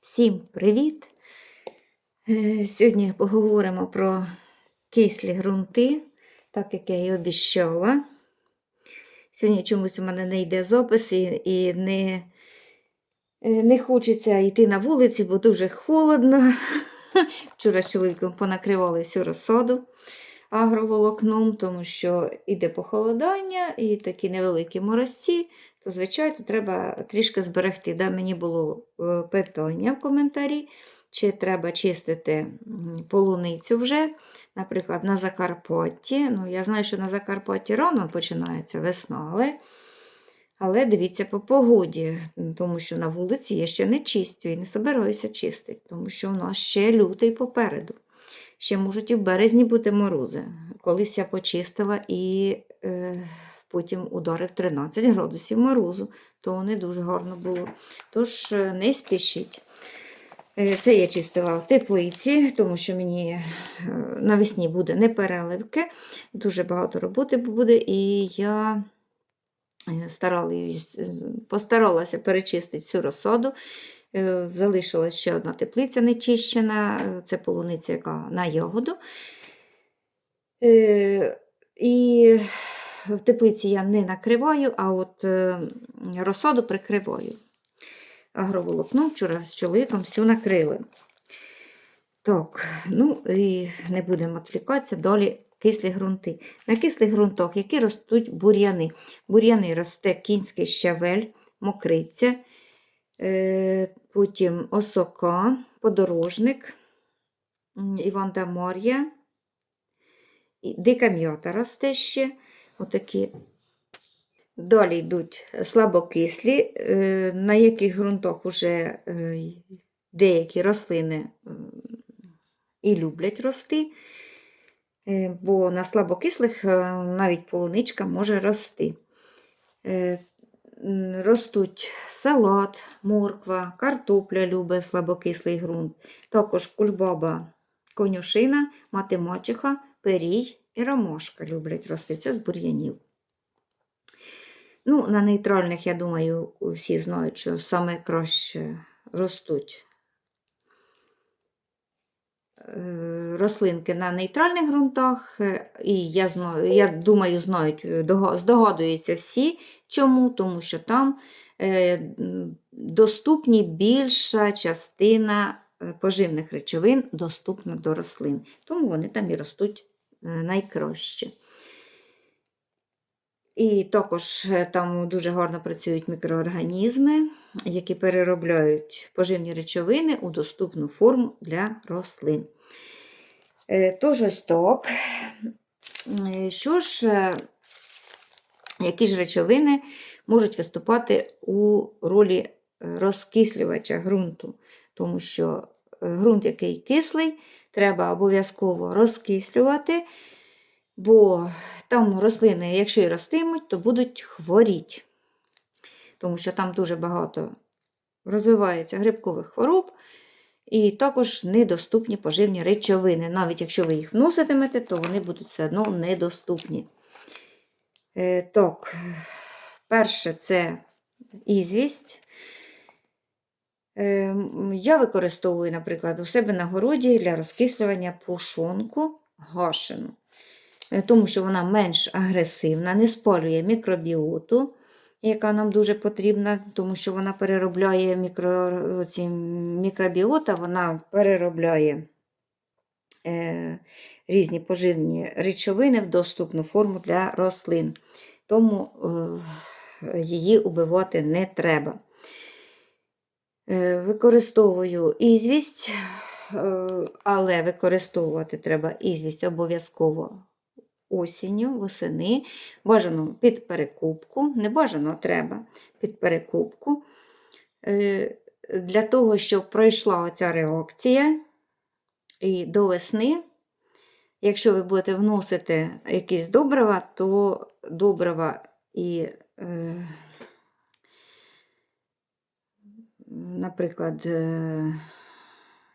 Всім привіт! Е, Сьогодні поговоримо про кислі ґрунти, так як я і обіщала. Сьогодні чомусь у мене не йде запис і, не, е, не хочеться йти на вулиці, бо дуже холодно. Вчора з чоловіком понакривали всю розсаду агроволокном, тому що йде похолодання і такі невеликі морозці, то, звичайно, треба трішки зберегти. Да, мені було е, питання в коментарі, чи треба чистити полуницю вже, наприклад, на Закарпатті. Ну, я знаю, що на Закарпатті рано починається весна, але, але дивіться по погоді, тому що на вулиці я ще не чистю і не собираюся чистити, тому що у нас ще лютий попереду. Ще можуть і в березні бути морози. Колись я почистила і е, потім ударив 13 градусів морозу, то не дуже гарно було. Тож е, не спішіть. Е, Це я чистила в теплиці, тому що мені е, навесні буде непереливки, дуже багато роботи буде, і я постаралася перечистити всю розсаду. Е, Залишилась ще одна теплиця нечищена, е, це полуниця, яка на ягоду. Е, І в теплиці я не накриваю, а от розсаду прикриваю. Агроволокно вчора з чоловіком всю накрили. Так, ну і не будемо відвлікатися. Далі кислі ґрунти. На кислих ґрунтах, які ростуть бур'яни. Бур'яни росте кінський щавель, мокриця, потім осока, подорожник, Іван да Мар'я, і дика м'ята росте ще. Отакі. Далі йдуть слабокислі, е, на яких ґрунтах вже е, деякі рослини і люблять рости, е, бо на слабокислих навіть полуничка може рости. Ростуть салат, морква, картопля любе слабокислий ґрунт, також кульбаба, конюшина, математиха, перій і ромашка люблять рости. Це з бур'янів. Ну, на нейтральних, я думаю, всі знають, що саме краще ростуть рослинки на нейтральних ґрунтах. е, І я я думаю, знають, е, здогадуються всі. Чому? Тому що там е, доступні більша частина е, поживних речовин доступна до рослин. Тому вони там і ростуть е, найкраще. І також е, там дуже гарно працюють мікроорганізми, які переробляють поживні речовини у доступну форму для рослин. Е, Тож ось так. Е, Що ж, е, які ж речовини можуть виступати у ролі розкислювача ґрунту? Тому що ґрунт, який кислий, треба обов'язково розкислювати, бо там рослини, якщо і ростимуть, то будуть хворіти. Тому що там дуже багато розвивається грибкових хвороб, і також недоступні поживні речовини. Навіть якщо ви їх вноситимете, то вони будуть все одно недоступні. Е, так, перше це ізвість. Е, Я використовую, наприклад, у себе на городі для розкислювання пушонку гашену, Е, тому що вона менш агресивна, не спалює мікробіоту, яка нам дуже потрібна, тому що вона переробляє мікро, ці мікробіота, вона переробляє е, різні поживні речовини в доступну форму для рослин. Тому е, її убивати не треба. Е, Використовую ізвість, е, але використовувати треба ізвість обов'язково осінню, восени, бажано під перекупку, не бажано треба під перекупку. Е, Для того, щоб пройшла оця реакція і до весни, якщо ви будете вносити якісь добрива, то добрива і е, наприклад, е,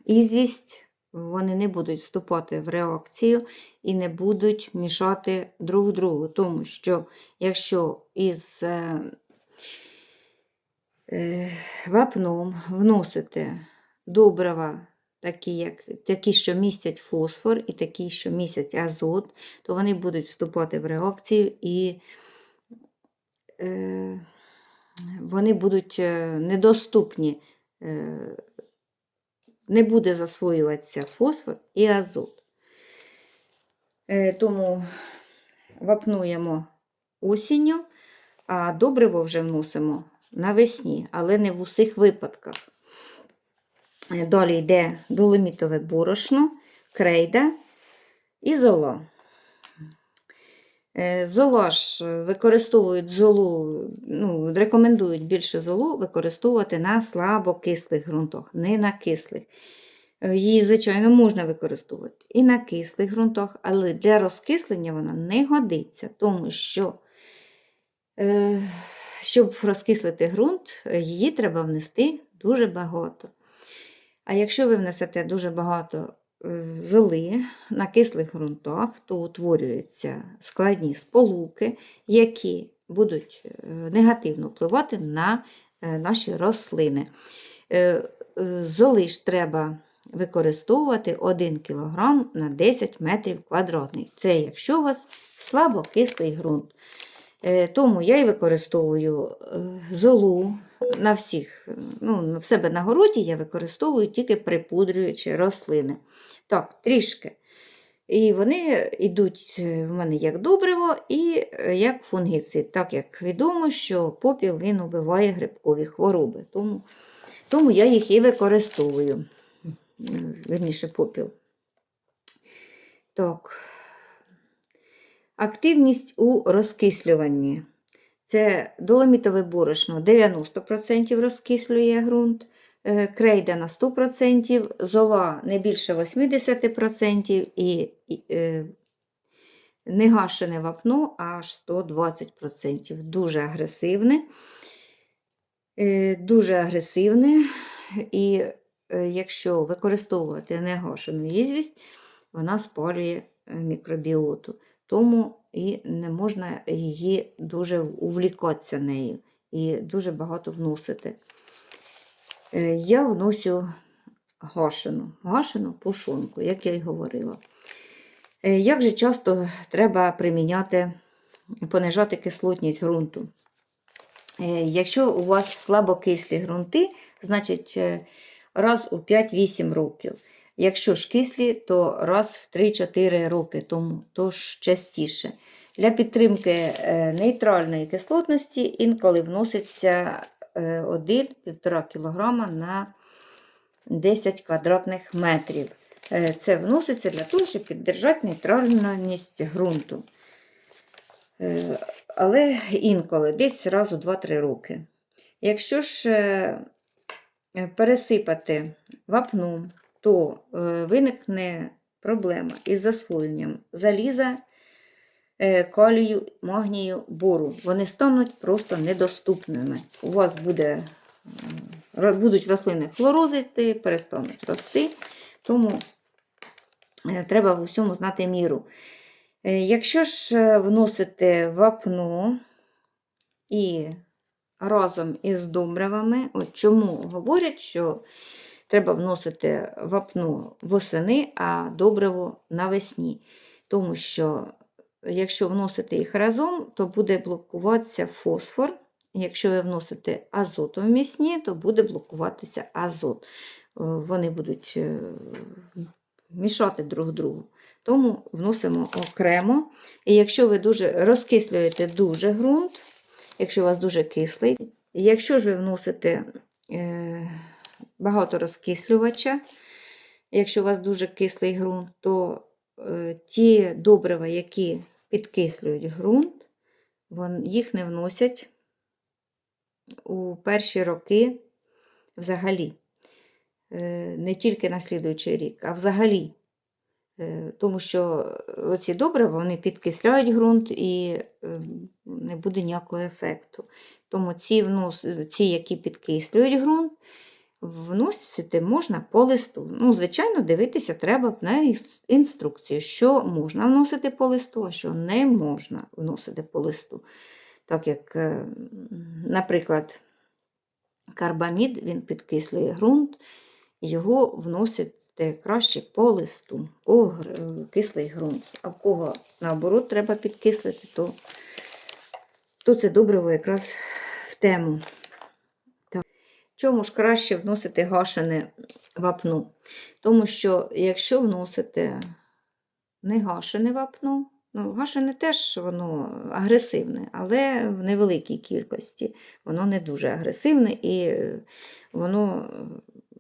ізвість, вони не будуть вступати в реакцію і не будуть мішати друг другу. Тому що якщо із е, е, вапном вносите добрива, такі, як, такі, що містять фосфор, і такі, що містять азот, то вони будуть вступати в реакцію і е, вони будуть е, недоступні, е, не буде засвоюватися фосфор і азот. Е, тому вапнуємо осінню, а добриво вже вносимо навесні, але не в усіх випадках. Е, Далі йде доломітове борошно, крейда і зола. Е, Зола ж використовують золу, ну, рекомендують більше золу використовувати на слабокислих ґрунтах, не на кислих. Е, Її, звичайно, можна використовувати і на кислих ґрунтах, але для розкислення вона не годиться, тому що, е, щоб розкислити ґрунт, е, її треба внести дуже багато. А якщо ви внесете дуже багато е, на кислих ґрунтах, то утворюються складні сполуки, які будуть е, негативно впливати на е, наші рослини. Е, Золи ж треба використовувати 1 кг на 10 метрів квадратних. Це якщо у вас слабокислий ґрунт. Е, Тому я і використовую е, золу на всіх, ну, в себе на городі я використовую тільки припудрюючи рослини. Так, трішки. І вони йдуть е, в мене як добриво і як фунгіцид, так як відомо, що попіл він убиває грибкові хвороби. Тому, тому я їх і використовую. М, Вірніше, попіл. Так. Активність у розкислюванні. Це доломітове борошно 90% розкислює ґрунт, е, крейда на 100%, зола не більше 80% і, е, негашене вапно аж 120%. Дуже агресивне. Е, Дуже агресивне. І якщо використовувати негашену ізвість, вона спалює мікробіоту. Тому і не можна її дуже увлікатися нею і дуже багато вносити. Е, Я вносю гашену, гашену пушонку, як я й говорила. Е, Як же часто треба приміняти, понижати кислотність ґрунту? Е, Якщо у вас слабокислі ґрунти, значить раз у 5-8 років. Якщо ж кислі, то раз в 3-4 роки, тому то ж частіше. Для підтримки е, нейтральної кислотності інколи вноситься е, 1-1,5 кг на 10 квадратних метрів. Е, Це вноситься для того, щоб підтримати нейтральність ґрунту. Е, Але інколи, десь раз у 2-3 роки. Якщо ж е, е, пересипати вапну, то е, виникне проблема із засвоєнням заліза, е, калію, магнію, бору. Вони стануть просто недоступними. У вас буде, будуть рослини хлорозити, перестануть рости, тому е, треба в усьому знати міру. Якщо ж вносите вапно і разом із добривами, от чому говорять, що треба вносити вапно восени, а добриво навесні. Тому що якщо вносити їх разом, то буде блокуватися фосфор. Якщо ви вносите азотовмісні, то буде блокуватися азот. Е, Вони будуть е, мішати друг другу. Тому вносимо окремо. І якщо ви дуже розкислюєте дуже ґрунт, якщо у вас дуже кислий, якщо ж ви вносите багато розкислювача, якщо у вас дуже кислий ґрунт, то е, ті добрива, які підкислюють ґрунт, їх не вносять у перші роки взагалі. Е, не тільки на слідуючий рік, а взагалі. Е, Тому що оці добрива вони підкисляють ґрунт і не буде ніякого ефекту. Тому ці, внос, ці які підкислюють ґрунт, вносити можна по листу. Ну, звичайно, дивитися треба на інструкцію, що можна вносити по листу, а що не можна вносити по листу. Так як, е, наприклад, карбамід він підкислює ґрунт його вносите краще по листу, по кислий ґрунт. А в кого наоборот треба підкислити, то, то це добриво якраз в тему. Чому ж краще вносити гашене вапно? Тому що якщо вносите не гашене вапно, ну, гашене теж воно агресивне, але в невеликій кількості. Воно не дуже агресивне і воно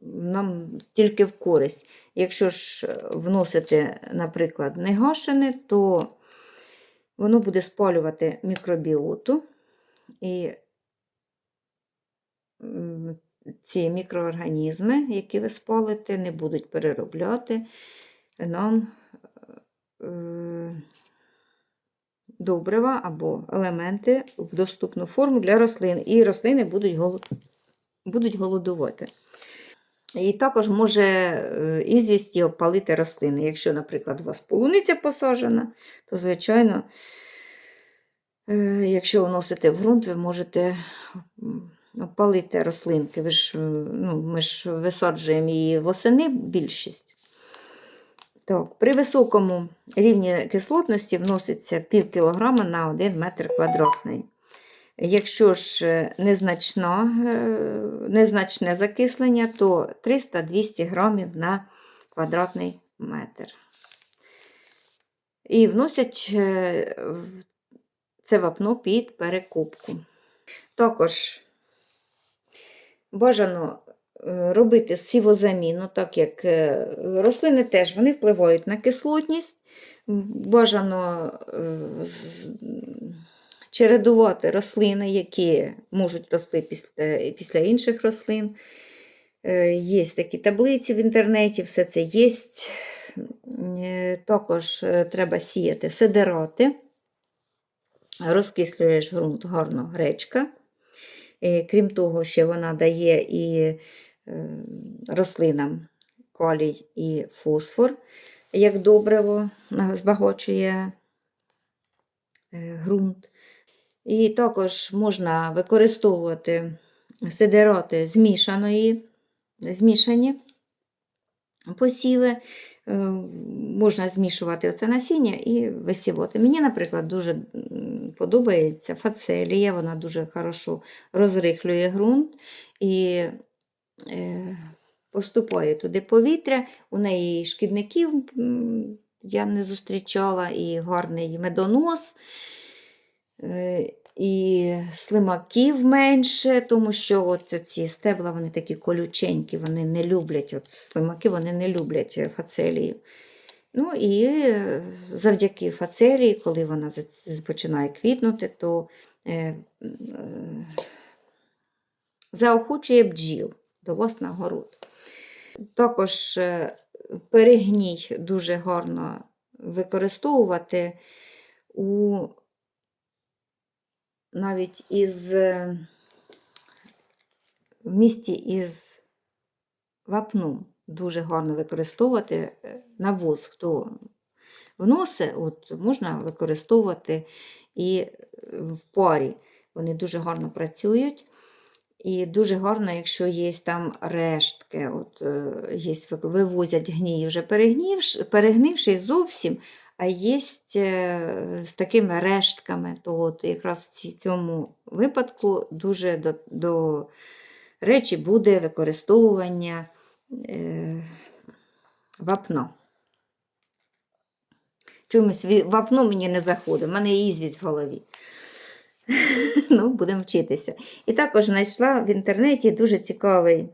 нам тільки в користь. Якщо ж вносити, наприклад, не гашене, то воно буде спалювати мікробіоту. І ці мікроорганізми, які ви спалите, не будуть переробляти нам е, добрива або елементи в доступну форму для рослин. І рослини будуть, голод... будуть голодувати. І також може е, ізвісті опалити рослини. Якщо, наприклад, у вас полуниця посаджена, то, звичайно, е, якщо вносите в ґрунт, ви можете м, опалити рослинки. Ви ж, ну, ми ж висаджуємо її восени більшість. Так, при високому рівні кислотності вноситься пів кілограма на 1 метр квадратний. Якщо ж е, незначна, е, незначне закислення, то 300-200 грамів на квадратний метр. І вносять е, це вапно під перекупку. Також бажано е, робити сівозаміну, так як е, рослини теж вони впливають на кислотність. Бажано е, чередувати рослини, які можуть рости після, після інших рослин. Є такі таблиці в інтернеті, все це є. Також треба сіяти сидерати. Розкислюєш ґрунт гарно гречка. Е, Крім того, ще вона дає і е, рослинам калій і фосфор, як добриво на- збагачує е, ґрунт. І також можна використовувати сидерати змішаної, змішані посіви. Е, Можна змішувати оце насіння і висівати. Мені, наприклад, дуже подобається фацелія, вона дуже хорошо розрихлює ґрунт і е, поступає туди повітря. У неї шкідників я не зустрічала, і гарний медонос. І слимаків менше, тому що от ці стебла вони такі колюченькі, вони не люблять, от слимаки вони не люблять е, фацелію. Ну і е, завдяки фацелії, коли вона починає квітнути, то е, е, заохочує бджіл до вас на город. Також е, перегній дуже гарно використовувати у навіть із е, в місті із вапном дуже гарно використовувати е, навоз. Хто вносить, от можна використовувати і е, в парі. Вони дуже гарно працюють. І дуже гарно, якщо є там рештки, от, є, вивозять гній вже перегнівши, перегнивший зовсім, а є з такими рештками, то от якраз в цьому випадку дуже до, до речі буде використовування е, вапна. Чомусь вапно мені не заходить, в мене ізвість в голові. ну, будемо вчитися. І також знайшла в інтернеті дуже цікавий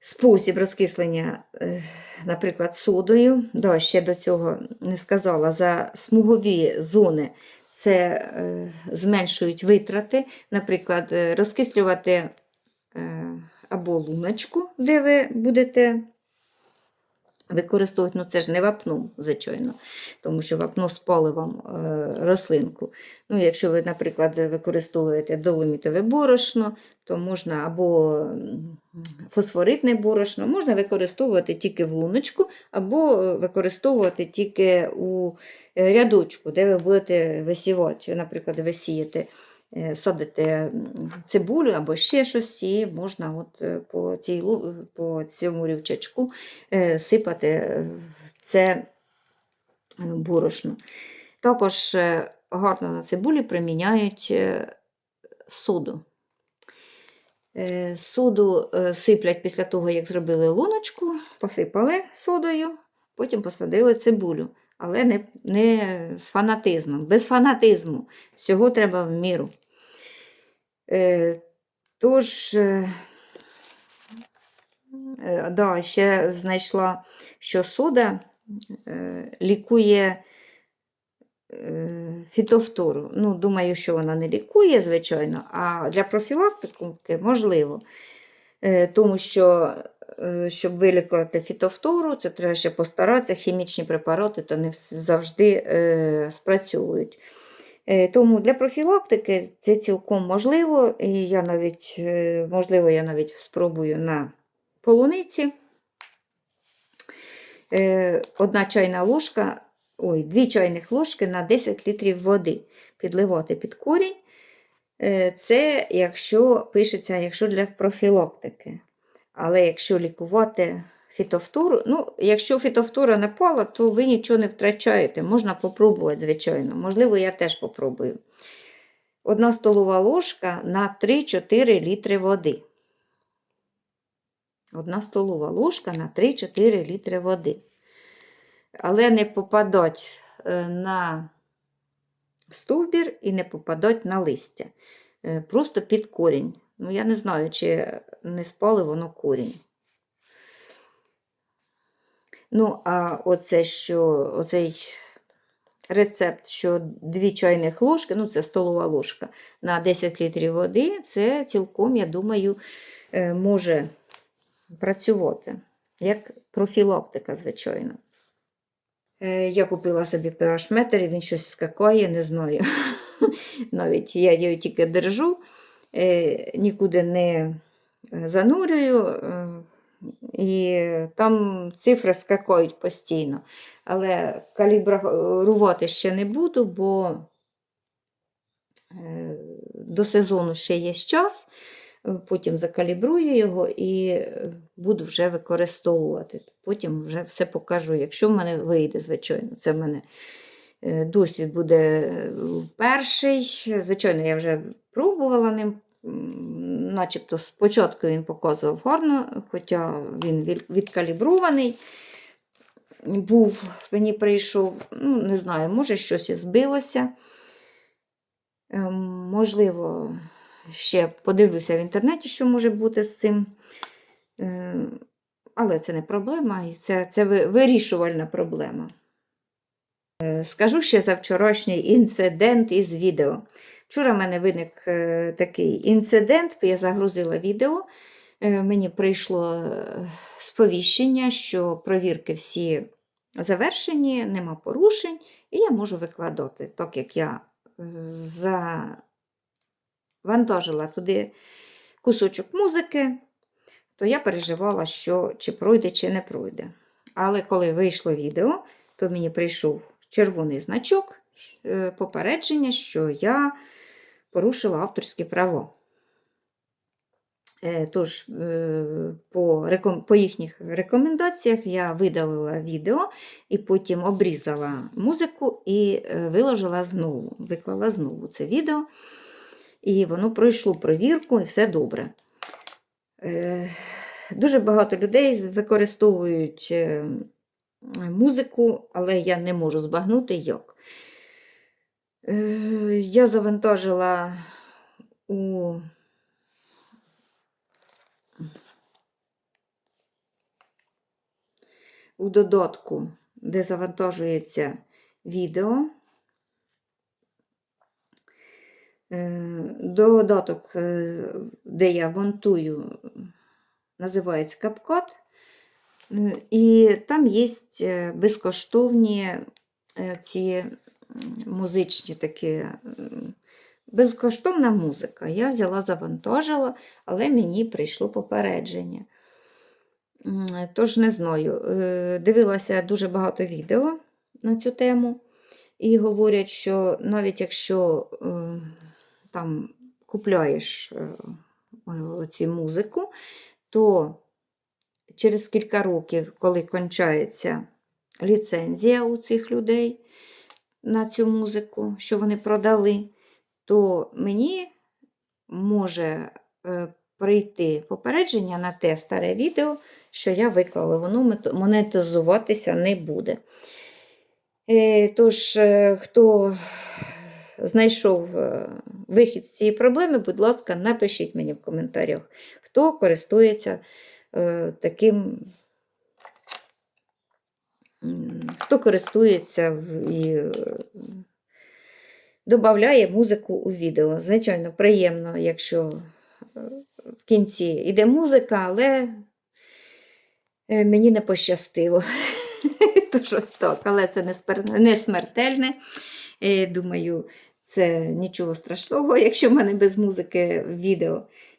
спосіб розкислення, е, наприклад, содою. Да, ще до цього не сказала, за смугові зони це е, зменшують витрати. Наприклад, е, розкислювати або луночку, де ви будете використовувати, ну це ж не вапно, звичайно, тому що вапно спали вам е, рослинку. Ну, якщо ви, наприклад, використовуєте доломітове борошно, то можна або фосфоритне борошно, можна використовувати тільки в луночку, або е, використовувати тільки у е, рядочку, де ви будете висівати. Наприклад, ви сієте е, садите цибулю або ще щось, і можна от е, по, цій, по цьому рівчачку е, сипати е, це е, борошно. Також е, гарно на цибулі приміняють е, соду. Е, Соду е, сиплять після того, як зробили луночку, посипали содою, потім посадили цибулю. Але не, не з фанатизмом, без фанатизму. Всього треба в міру. Е, тож, е, е, да, ще знайшла, що сода е, лікує е, фітофтору. Ну, думаю, що вона не лікує, звичайно, а для профілактики можливо. Е, Тому що, щоб вилікувати фітофтору, це треба ще постаратися, хімічні препарати то не завжди е, спрацьовують. Е, Тому для профілактики це цілком можливо, і я навіть, е, можливо, я навіть спробую на полуниці. Е, Одна чайна ложка, ой, дві чайних ложки на 10 літрів води підливати під корінь. Е, Це якщо пишеться, якщо для профілактики. Але якщо лікувати фітофтору, ну, якщо фітофтора напала, то ви нічого не втрачаєте. Можна попробувати, звичайно. Можливо, я теж попробую. Одна столова ложка на 3-4 літри води. Одна столова ложка на 3-4 літри води. Але не попадать е, на стовбір і не попадать на листя. Е, Просто під корінь. Ну, я не знаю, чи не спали воно корінь. Ну, а оце, що, оцей рецепт, що 2 чайних ложки, ну це столова ложка, на 10 літрів води, це цілком, я думаю, е, може працювати. Як профілактика, звичайно. Е, Я купила собі pH метр, і він щось скакає, не знаю. Навіть я його тільки держу, нікуди не занурюю, е, і там цифри скакають постійно. Але калібрувати ще не буду, бо е, до сезону ще є час. Е, Потім закалібрую його і е, буду вже використовувати. Потім вже все покажу, якщо в мене вийде, звичайно. Це в мене е, досвід буде е, перший. Звичайно, я вже пробувала ним. Начебто спочатку він показував гарно, хоча він відкалібрований. Був, мені прийшов, ну, не знаю, може щось і збилося. Ем, Можливо, ще подивлюся в інтернеті, що може бути з цим. Е, Але це не проблема, і це, це вирішувальна проблема. Е, Скажу ще за вчорашній інцидент із відео. Вчора в мене виник е, такий інцидент, я загрузила відео. Е, Мені прийшло сповіщення, що провірки всі завершені, нема порушень, і я можу викладати, так як я завантажила туди кусочок музики, то я переживала, що чи пройде, чи не пройде. Але коли вийшло відео, то мені прийшов червоний значок е, попередження, що я порушила авторське право. Е, Тож, е, по, по їхніх рекомендаціях я видалила відео і потім обрізала музику і виложила знову, виклала знову це відео. І воно пройшло провірку, і все добре. Дуже багато людей використовують музику, але я не можу збагнути як. Е, Я завантажила у у додатку, де завантажується відео. Е, Додаток, е, де я монтую, називається CapCut. І там є е, безкоштовні ці музичні такі, безкоштовна музика. Я взяла, завантажила, але мені прийшло попередження. Тож не знаю. Е, Дивилася дуже багато відео на цю тему, і говорять, що навіть якщо е, там купляєш е, цю музику, то через кілька років, коли кончається ліцензія у цих людей на цю музику, що вони продали, то мені може е, прийти попередження на те старе відео, що я виклала, воно монетизуватися не буде. Е, Тож, е, хто знайшов вихід з цієї проблеми, будь ласка, напишіть мені в коментарях, хто користується таким, хто користується і е, додає музику у відео. Звичайно, приємно, якщо е, в кінці йде музика, але е, мені не пощастило. То щось так, але це не, смертельне. Е, Думаю, це нічого страшного, якщо в мене без музики відео.